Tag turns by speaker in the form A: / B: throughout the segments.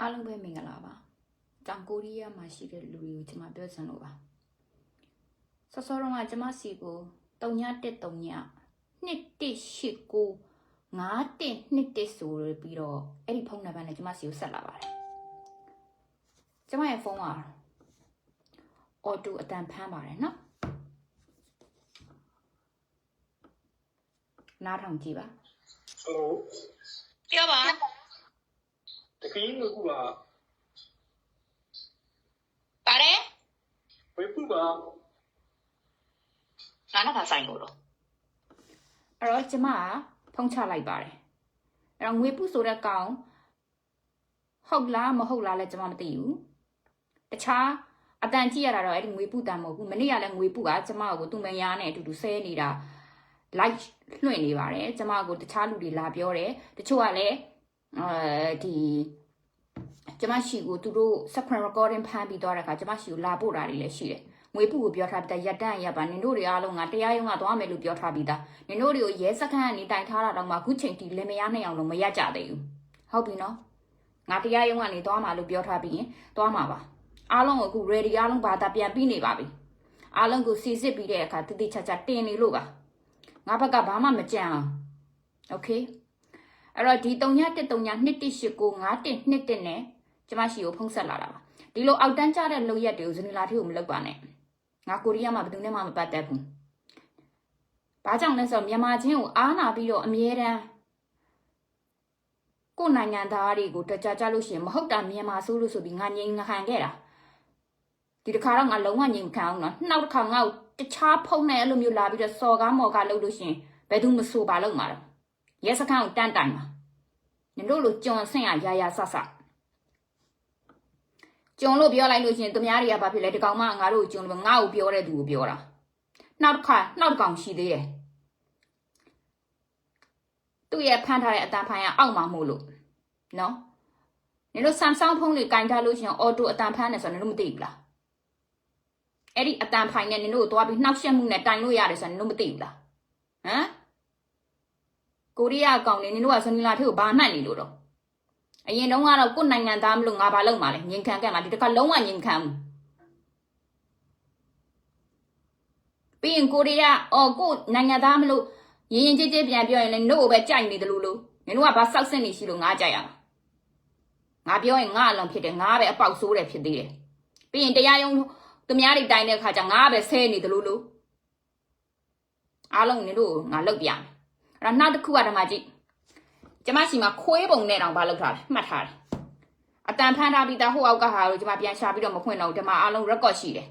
A: အားလုံးပဲမင်္ဂလာပါတောင်ကိုရီးယားမှာရှိတဲ့လူတွေကိုကျွန်မပြောချင်လို့ပါစောစောတုန်းကကျွန်မစီကို3913 2189 5121ဆိုပြီးတော့အဲ့ဒီဖုန်းနံပါတ်နဲ့ကျွန်မစီကိုဆက်လာပါတယ်ကျွန်မရဲ့ဖုန်းကအော်တိုအတန်ဖမ်းပါတယ်နော်နားထောင်ကြည့်ပါ
B: ဟယ်လို
C: ပြောပါ
B: တကင်းကကူက
C: ပါတယ်
B: ဝေပူပါ
C: ငါနဲ့ပါဆိုင်လို့တော့
A: အဲ့တော့ကျမကဖုံးချလိုက်ပါတယ်အဲ့တော့ငွေပုဆိုတဲ့ကောင်ဟုတ်လားမဟုတ်လားလဲကျမမသိဘူးတခြားအတန်ကြည့်ရတာတော့အဲ့ဒီငွေပုတန်မဟုတ်ဘူးမနေ့ကလည်းငွေပုကကျမကိုသူ့မယားနဲ့အတူတူဆဲနေတာ like လွှင့်နေပါတယ်ကျမကိုတခြားလူတွေလာပြောတယ်တချို့ကလည်း အဲဒီကျမရှိကိုသူတို့ subscribe recording ဖမ်းပြီးသွားတဲ့ခါကျမရှိကိုလာပို့တာတွေလည်းရှိတယ်ငွေပူကိုပြောထားပြီးသားရတန့်ရပါနင်တို့တွေအားလုံးကတရားရုံးကသွားမယ်လို့ပြောထားပြီးသားနင်တို့တွေကိုရဲစခန်းကနေတိုင်ထားတာတော့မှအခုချိန်ထိလင်မရနိုင်အောင်လို့မရကြသေးဘူးဟုတ်ပြီနော်ငါတရားရုံးကနေသွားမှာလို့ပြောထားပြီးရင်သွားမှာပါအားလုံးကိုအခု ready အားလုံးဘာသာပြန်ပြီးနေပါပြီအားလုံးကိုစီစစ်ပြီးတဲ့အခါတိတိကျကျတင်နေလို့ပါငါဘက်ကဘာမှမကြံအောင် okay အဲ့တော့ဒီ31331895121နဲ့ကျမရှိကိုဖုံးဆက်လာတာပါဒီလိုအောက်တန်းကျတဲ့လုံရက်တွေကိုဇနီလာထေကိုမလုပ်ပါနဲ့ငါကိုရီးယားမှာဘယ်သူနဲ့မှမပတ်သက်ဘူးဘာကြောင့်လဲဆိုတော့မြန်မာချင်းကိုအားနာပြီးတော့အမြဲတမ်းကိုယ်နိုင်ငံသားတွေကိုတကြကြလို့ရှိရင်မဟုတ်တာမြန်မာဆိုလို့ဆိုပြီးငါငြိမ်ခံခဲ့တာဒီတစ်ခါတော့ငါလုံးဝငြိမ်ခံအောင်နော်နောက်တစ်ခါငါ့ကိုတခြားဖုန်းနဲ့အဲ့လိုမျိုးလာပြီးတော့စော်ကားမော်ကားလုပ်လို့ရှရင်ဘယ်သူမဆိုပါလို့မှာတော့ ရဲစခန်းကိုတန်းတိုင်ပါညတို့လိုကြုံဆင့်ရရာရာဆဆကြုံလို့ပြောလိုက်လို့ရှရင်သူများတွေကဘာဖြစ်လဲဒီကောင်မငါတို့ကိုကြုံလို့ငါ့ကိုပြောတဲ့သူကိုပြောတာနောက်တစ်ခါနောက်တစ်ကောင်ရှိသေးတယ်သူ့ရဲ့ဖမ်းထားတဲ့အတန်ဖိုင်ကအောက်မှာမို့လို့နော်ညတို့ Samsung ဖုန်းတွေကင်ထားလို့ရှရင်အော်တိုအတန်ဖမ်းတယ်ဆိုတော့ညတို့မသိဘူးလားအဲ့ဒီအတန်ဖိုင်နဲ့နင်တို့ကိုသွားပြီးနှောက်ယှက်မှုနဲ့တိုင်လို့ရတယ်ဆိုရင်နင်တို့မသိဘူးလားဟမ် ကိုရီးယားအကောင်နေနင်တို့ကဇနီလာထေကိုဘာမှတ်နေလို့တော့အရင်တုန်းကတော့ကိုယ်နိုင်ငံသားမလို့ငါဘာလုပ်မှာလဲငင်ခံခဲ့မှာဒီတစ်ခါလုံးဝငင်ခံဘူးပြီးရင်ကိုရီးယားအော်ကိုယ်နိုင်ငံသားမလို့ရင်ရင်ကြည်ကြည်ပြန်ပြောရင်လည်းနှုတ်ကိုပဲကြိုက်နေတယ်လို့လို့နင်တို့ကဘာစောက်စင်နေရှိလို့ငါကြိုက်ရမှာငါပြောရင်ငါအလုံးဖြစ်တယ်ငါပဲအပေါက်ဆိုးတယ်ဖြစ်သေးတယ်ပြီးရင်တရားရုံးသူများတွေတိုင်တဲ့ခါကျငါကပဲဆဲနေတယ်လို့လို့အားလုံးနင်တို့ငါလောက်ပြမယ် အဲ့တော့နောက်တစ်ခုကဓမ္မကြီးကျမရှိမှာခွေးပုံနဲ့တောင်ဘာလောက်ထားလဲမှတ်ထားတယ်အတန်ဖမ်းထားပြီးသားဟိုအောက်ကဟာကိုကျမပြန်ရှာပြီးတော့မဖွင့်တော့ဘူးဓမ္မအားလုံး record ရှိတယ်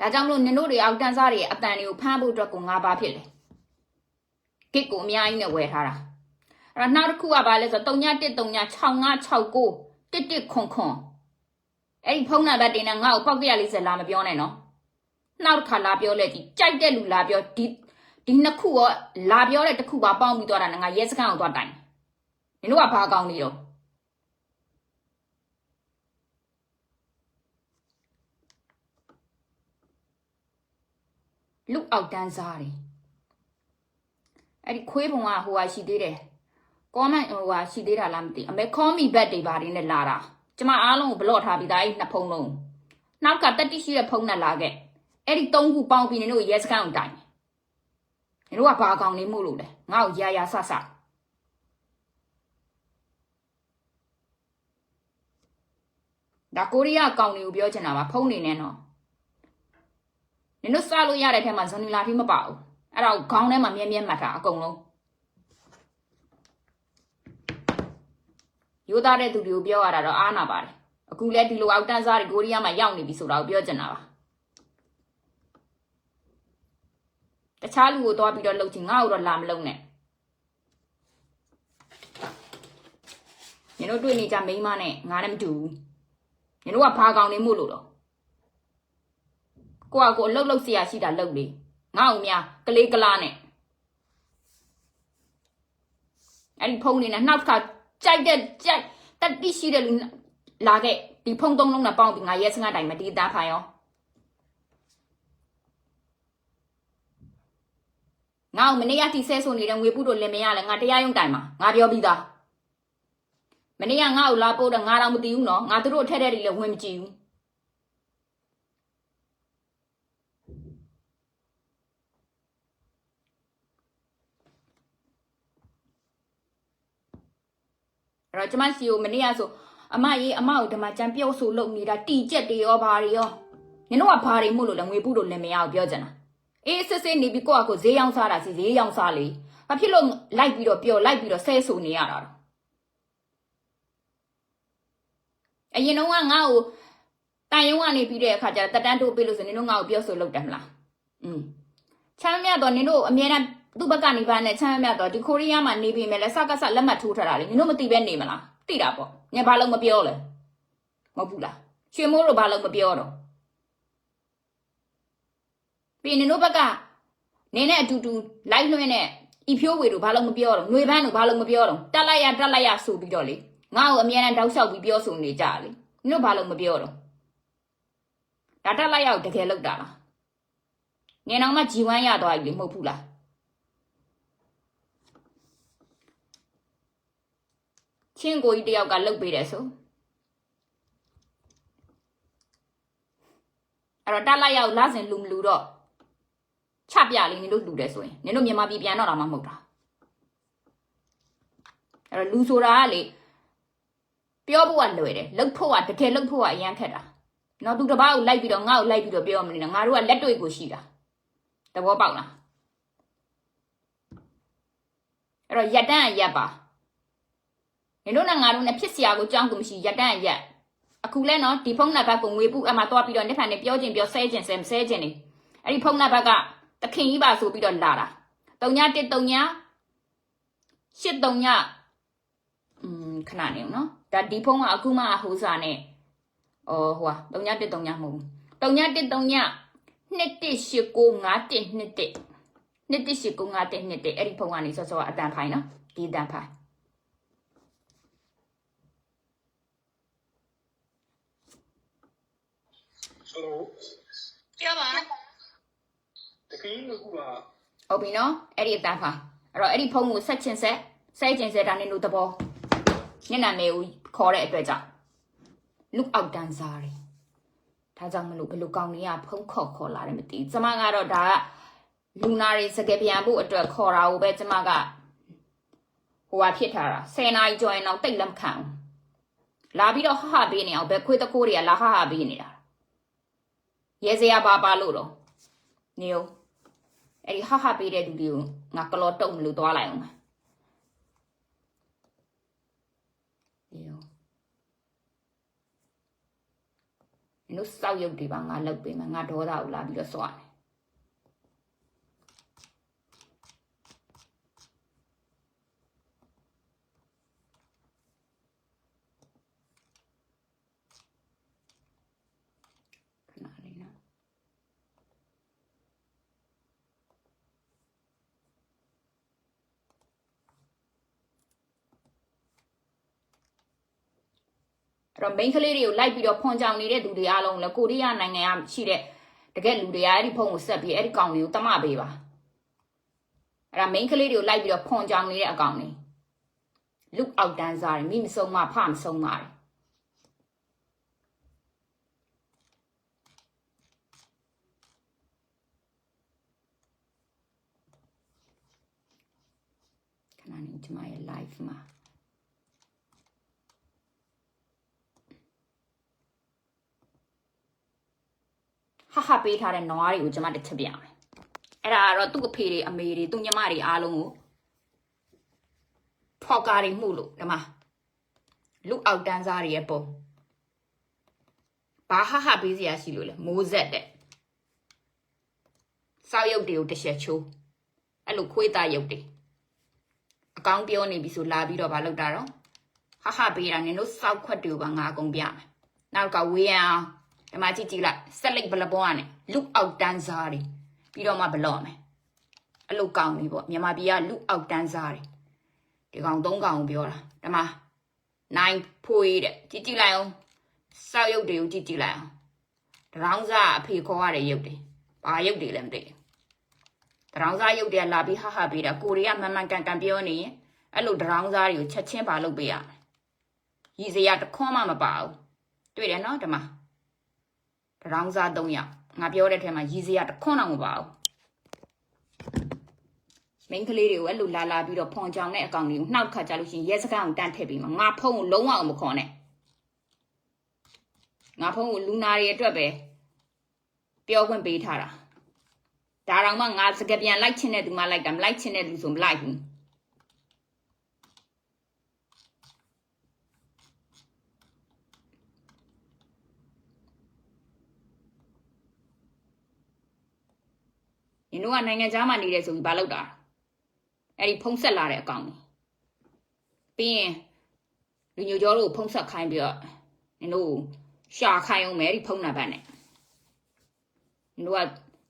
A: ဒါကြောင့်မလို့နင်တို့တွေအောက်တန်းစားတွေရဲ့အတန်တွေကိုဖမ်းဖို့အတွက်ကိုငါဘာဖြစ်လဲဂစ်ကိုအများကြီးနဲ့ဝယ်ထားတာအဲ့တော့နောက်တစ်ခုကဘာလဲဆိုတော့3133669 11ခွန်ခွန်အဲ့ဒီဖုန်းနံပါတ်တင်နဲ့ငါ့ကိုပောက်ကရလေးစလာမပြောနဲ့နော်နောက်တစ်ခါလာပြောလဲကြည့်ကြိုက်တဲ့လူလာပြောဒီ ဒီနှစ်ခုရောလာပြောတဲ့တစ်ခုပါပေါင်းပြီးသွားတာနဲ့ငါရဲစခန်းကိုသွားတိုင်နင်တို့ကဘာကောင်းနေတော့လူအောက်တန်းစားတယ်အဲ့ဒီခွေးပုံကဟိုဟာရှိသေးတယ် comment ဟိုဟာရှိသေးတာလားမသိအမေ call me back တွေပါနေနဲ့လာတာကျမအားလုံးကိုဘလော့ထားပြီးသားအဲ့နှစ်ဖုံးလုံးနောက်ကတက်တိရှိတဲ့ဖုံးနဲ့လာခဲ့အဲ့ဒီသုံးခုပေါင်းပြီးနင်တို့ရဲစခန်းကိုတိုင် နင်တို့ကဘာကောင်နေမှုလို့လဲငါ့ကိုရာရာဆဆဒါကိုရီးယားကောင်တွေကိုပြောချင်တာပါဖုံးနေနဲ့နော်နင်တို့စလို့ရတဲ့ထဲမှာဇွန်နီလာထိမပါဘူးအဲ့ဒါကိုခေါင်းထဲမှာမြဲမြဲမှတ်တာအကုန်လုံးရိုးသားတဲ့သူတွေကိုပြောရတာတော့အားနာပါတယ်အခုလဲဒီလိုအောက်တန်းစားတွေကိုရီးယားမှာရောက်နေပြီဆိုတာကိုပြောချင်တာပါ တခြားလူကိုသွားပြီးတော့လှုပ်ချင်ငါ့ကိုတော့လာမလှုပ်နဲ့ညတို့တွေ့နေကြမိန်းမနဲ့ငါနဲ့မတူဘူးညတို့ကဘာကောင်နေမှုလို့တော့ကိုကကိုအလှုပ်လှုပ်เสียရှိတာလှုပ်လေငါ့အောင်များကလေးကလားနဲ့အဲ့ဒီဖုန်းနေနဲ့နောက်တစ်ခါကြိုက်တဲ့ကြိုက်တက်တိရှိတဲ့လူလာခဲ့ဒီဖုန်းသုံးလုံးနဲ့ပေါင်းပြီးငါရဲစငါတိုင်မဒီသားဖိုင်ရော ငါ့ကိုမနေ့ကတိဆဲဆိုနေတဲ့ငွေပုတို့လင်မရလဲငါတရားရုံးတိုင်မှာငါပြောပြီးသားမမနေ့ကငါ့ကိုလာပို့တော့ငါတော့မသိဘူးနော်ငါတို့ထက်တဲ့တွေလည်းဝင်မကြည့်ဘူးအဲ့တော့ကျမစီကိုမနေ့ကဆိုအမကြီးအမကိုဒီမှာကြံပြုတ်ဆိုလုပ်နေတာတီကျက်တွေရောဘာတွေရောနင်တို့ကဘာတွေမို့လို့လဲငွေပုလို့လည်းမရအောင်ပြောကြတာ အေးစစ်စစ်နေပြီးကိုယ့်အကိုဈေးရောင်းစားတာစီဈေးရောင်းစားလေဘာဖြစ်လို့လိုက်ပြီးတော့ပျော်လိုက်ပြီးတော့ဆဲဆူနေရတာတော့အရင်တော့ကငါ့ကိုတိုင်ရုံကနေပြီးတဲ့အခါကျတော့တက်တန်းတိုးပေးလို့ဆိုနင်တို့ငါ့ကိုပြောဆိုလုပ်တယ်မလားอืมချမ်းမြတ်တော့နင်တို့အမြဲတမ်းသူ့ဘက်ကနေပါနဲ့ချမ်းမြတ်တော့ဒီကိုရီးယားမှာနေပြီမဲ့လဲစကစလက်မှတ်ထိုးထားတာလေနင်တို့မသိပဲနေမလားသိတာပေါ့ညဘာလို့မပြောလဲမဟုတ်ဘူးလားရွှေမိုးတို့ဘာလို့မပြောတော့ ပြီးနင်တို့ဘက်ကနင်းနဲ့အတူတူလိုက်လွှင့်နဲ့ဤဖြိုးဝေတို့ဘာလို့မပြောတော့ຫນွေပန်းတို့ဘာလို့မပြောတော့တက်လိုက်ရတက်လိုက်ရဆိုပြီးတော့လေငါ့ကိုအမြဲတမ်းတောက်လျှောက်ပြီးပြောဆိုနေကြလေနင်တို့ဘာလို့မပြောတော့ဒါတက်လိုက်ရကိုတကယ်လောက်တာလားငင်အောင်မှဂျီဝမ်းရသွားပြီလေမဟုတ်ဘူးလားချင်းကိုကြီးတယောက်ကလှုပ်ပေးတယ်ဆိုအဲ့တော့တက်လိုက်ရကိုလာစဉ်လူမလူတော့ ချပြလေးနင်တို့လူတယ်ဆိုရင်နင်တို့မြန်မာပြည်ပြန်တော့တာမှမဟုတ်တာအဲ့တော့လူဆိုတာကလေပြောဖို့ကလွယ်တယ်လှုပ်ဖို့ကတကယ်လှုပ်ဖို့ကအရန်ခက်တာနော်သူတစ်ပါးကိုလိုက်ပြီးတော့ငါ့ကိုလိုက်ပြီးတော့ပြောမနေနဲ့ငါတို့ကလက်တွေ့ကိုရှိတာသဘောပေါက်လားအဲ့တော့ရက်တန်းအရက်ပါနင်တို့နဲ့ငါတို့နဲ့ဖြစ်စရာကိုကြောင်းကိုမရှိရက်တန်းအရက်အခုလဲနော်ဒီဖုန်းနံပါတ်ကိုငွေပုအမှသွားပြီးတော့နှစ်ဖန်နဲ့ပြောချင်းပြောဆဲချင်းဆဲမဆဲချင်းနေအဲ့ဒီဖုန်းနံပါတ်က တခင်ကြီးပါဆိုပြီးတော့လာတာ3ည1 3ည8 3ညอืมခဏနေအောင်နော်ဒါဒီဖုန်းကအခုမှဟိုစားနဲ့အော်ဟိုဟာ3ည1 3ညမဟုတ်ဘူး3ည1 3ည21895121 21895121အဲ့ဒီဖုန်းကနေစောစောအတန်ဖိုင်နော်ဒီအတန်ဖိုင်
B: ဆိုတော့
C: ပြောပါ
B: တကယ်ငွေကူက
A: ဟုတ်ပြီနော်အဲ့ဒီအတန်ဖိုင်အဲ့တော့အဲ့ဒီဖုန်းကိုဆက်ချင်ဆက်ဆဲချင်ဆက်ဒါနေလို့သဘောညနာမေကိုခေါ်တဲ့အတွက်ကြောင့် look out တန်းစားတယ်ဒါကြောင့်မလို့ဘယ်လိုကောင်းနေရဖုန်းခေါ်ခေါ်လာတယ်မသိဘူးကျမကတော့ဒါကလူနာတွေစကယ်ပြန်ဖို့အတွက်ခေါ်တာကိုပဲကျမကဟိုဟာဖြစ်ထားတာ10နာရီကျော်ရင်တော့တိတ်လက်မခံဘူးလာပြီးတော့ဟဟပေးနေအောင်ဘယ်ခွေးတကိုးတွေကလာဟဟပေးနေတာရဲစရာပါပါလို့တော့နေဦး အဲ့ဒီဟဟပေးတဲ့လူတွေကိုငါကလော်တုံမလို့သွားလိုက်အောင်နေဦးနင်တို့စောက်ရုပ်တွေပါငါလောက်ပေးမယ်ငါဒေါသကိုလာပြီးတော့စွာတယ်ခဏလေးနော် အဲ့တော့ main ကလေးတွေကိုလိုက်ပြီးတော့ဖွန်ကြောင်နေတဲ့သူတွေအားလုံးလည်းကိုရီးယားနိုင်ငံကရှိတဲ့တကယ်လူတွေကအဲ့ဒီဖုန်းကိုဆက်ပြီးအဲ့ဒီကောင်လေးကိုတမပေးပါအဲ့ဒါ main ကလေးတွေကိုလိုက်ပြီးတော့ဖွန်ကြောင်နေတဲ့အကောင်လေး look out တန်းစားတယ်မိမဆုံးမဖမဆုံးမတယ်ခဏနေကျွန်မရဲ့ live မှာ ဟဟပေးထားတဲ့နွားတွေကိုကျွန်မတစ်ချက်ပြမယ်အဲ့ဒါကတော့သူ့အဖေတွေအမေတွေသူ့ညီမတွေအားလုံးကိုဖောက်ကားတွေမှုလို့ဒီမှာလူအောက်တန်းစားတွေရဲ့ပုံဘာဟဟပေးစရာရှိလို့လဲမိုးဆက်တဲ့စောက်ရုပ်တွေကိုတစ်ချက်ချိုးအဲ့လိုခွေးသားရုပ်တွေအကောင်းပြောနေပြီဆိုလာပြီးတော့ဗာလောက်တာတော့ဟဟပေးတာနင်တို့စောက်ခွက်တွေကိုပါငါအကုန်ပြမယ်နောက်ကဝေးရအောင် ဒီမှာကြည့်ကြည့်လိုက်ဆက်လိုက်ဘလဘောကနေလူအောက်တန်းစားတွေပြီးတော့မှဘလော့မယ်အဲ့လိုကောင်းပြီပေါ့မြန်မာပြည်ကလူအောက်တန်းစားတွေဒီကောင်သုံးကောင်ကိုပြောတာဒီမှာနိုင်ဖွေးတဲ့ကြည့်ကြည့်လိုက်အောင်စောက်ရုပ်တွေကိုကြည့်ကြည့်လိုက်အောင်တရောင်းစားအဖေခေါ်ရတဲ့ရုပ်တွေဘာရုပ်တွေလဲမသိဘူးတရောင်းစားရုပ်တွေကလာပြီးဟဟပေးတာကိုရီးယားမန်မှန်ကန်ကန်ပြောနေရင်အဲ့လိုတရောင်းစားတွေကိုချက်ချင်းပါလုပ်ပေးရမယ်ရည်စရာတစ်ခွန်းမှမပါဘူးတွေ့တယ်နော်ဒီမှာ တရောင်းစား၃ယောက်ငါပြောတဲ့ထဲမှာရည်စရာတစ်ခွန်းတော့မပါဘူးမိန်းကလေးတွေကိုအဲ့လိုလာလာပြီးတော့ဖွန်ကြောင်တဲ့အကောင်တွေကိုနှောက်ခတ်ကြလို့ရှိရင်ရဲစခန်းကိုတန်းထည့်ပြီးမှငါဖုန်းကိုလုံးဝမခွန်နဲ့ငါဖုန်းကိုလူနာတွေအတွက်ပဲပြောခွင့်ပေးထားတာဒါတော့မှငါစကပြန်လိုက်ချင်တဲ့သူမှလိုက်တာမလိုက်ချင်တဲ့သူဆိုမလိုက်ဘူး နင်တို့ကနိုင်ငံသားမှာနေတယ်ဆိုပြီးဘာလုပ်တာအဲ့ဒီဖုံးဆက်လာတဲ့အကောင်ပြီးရင်လူညိုကျော်တို့ကိုဖုံးဆက်ခိုင်းပြီးတော့နင်တို့ကိုရှာခိုင်းအောင်မယ်အဲ့ဒီဖုံးနာဘတ်နဲ့နင်တို့က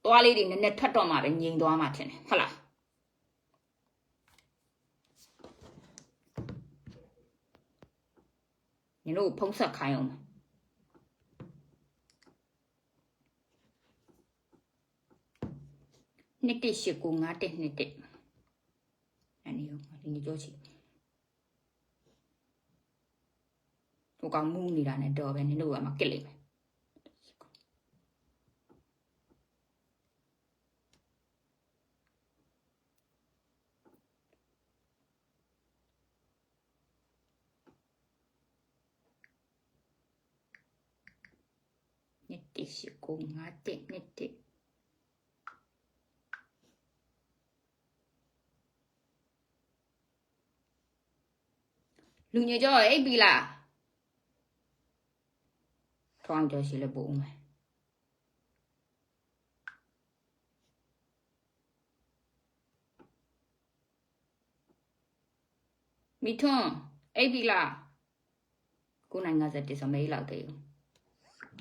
A: သွားလေးတွေနည်းနည်းထွက်တော့မှပဲငြိမ်သွားမှထင်တယ်ဟုတ်လားနင်တို့ကိုဖုံးဆက်ခိုင်းအောင် နှစ်တက်ရှစ်ကိုငါတက်နှစ်တက်အဲ့ဒီရောဒီနေ့ကြောချီဟိုကောင်ငူးနေတာနဲ့တော်ပဲနင်တို့ကမှကစ်လိုက်မယ်1 10 9 5 1 1 လူငယ်ကြောအိပ်ပြီလားထောင်းကြောရှိလဲပို့ဦးမယ်မိထွန်းအိပ်ပြီလားကိုနိုင်ငါစက်တစမေးလောက်သေးဘူး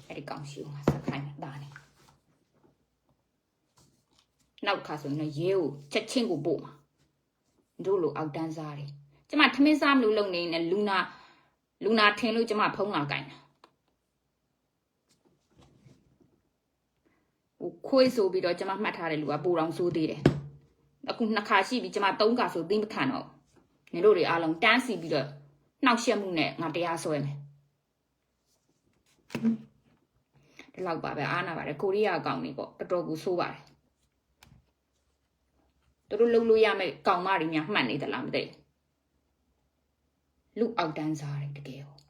A: အဲ့ဒီကောင်ရှိဦးမှာစခိုင်းပါနေနောက်ခါဆိုရင်တော့ရဲကိုချက်ချင်းကိုပို့မှာတို့လိုအောက်တန်းစားတယ် ကျမထမင်းစားမလို့လုံနေနေလူနာလူနာထင်လို့ကျမဖုံးလာကြိုင်တာဟိုခွေးဆိုပြီးတော့ကျမမှတ်ထားတဲ့လူကပူတော်ဆိုးသေးတယ်အခုနှစ်ခါရှိပြီကျမသုံးခါဆိုသိမခံတော့နေတို့တွေအားလုံးတန်းစီပြီးတော့နှောက်ရှက်မှုနဲ့ငါတရားဆွဲမယ်ဒီလောက်ပါပဲအားနာပါတယ်ကိုရီးယားအကောင်တွေပေါ့တော်တော်ကိုဆိုးပါတယ်သူတို့လုံလို့ရမယ့်ကောင်မတွေများမှတ်နေသလားမသိဘူး လူအောက်တန်းစားတယ်တကယ်ဟော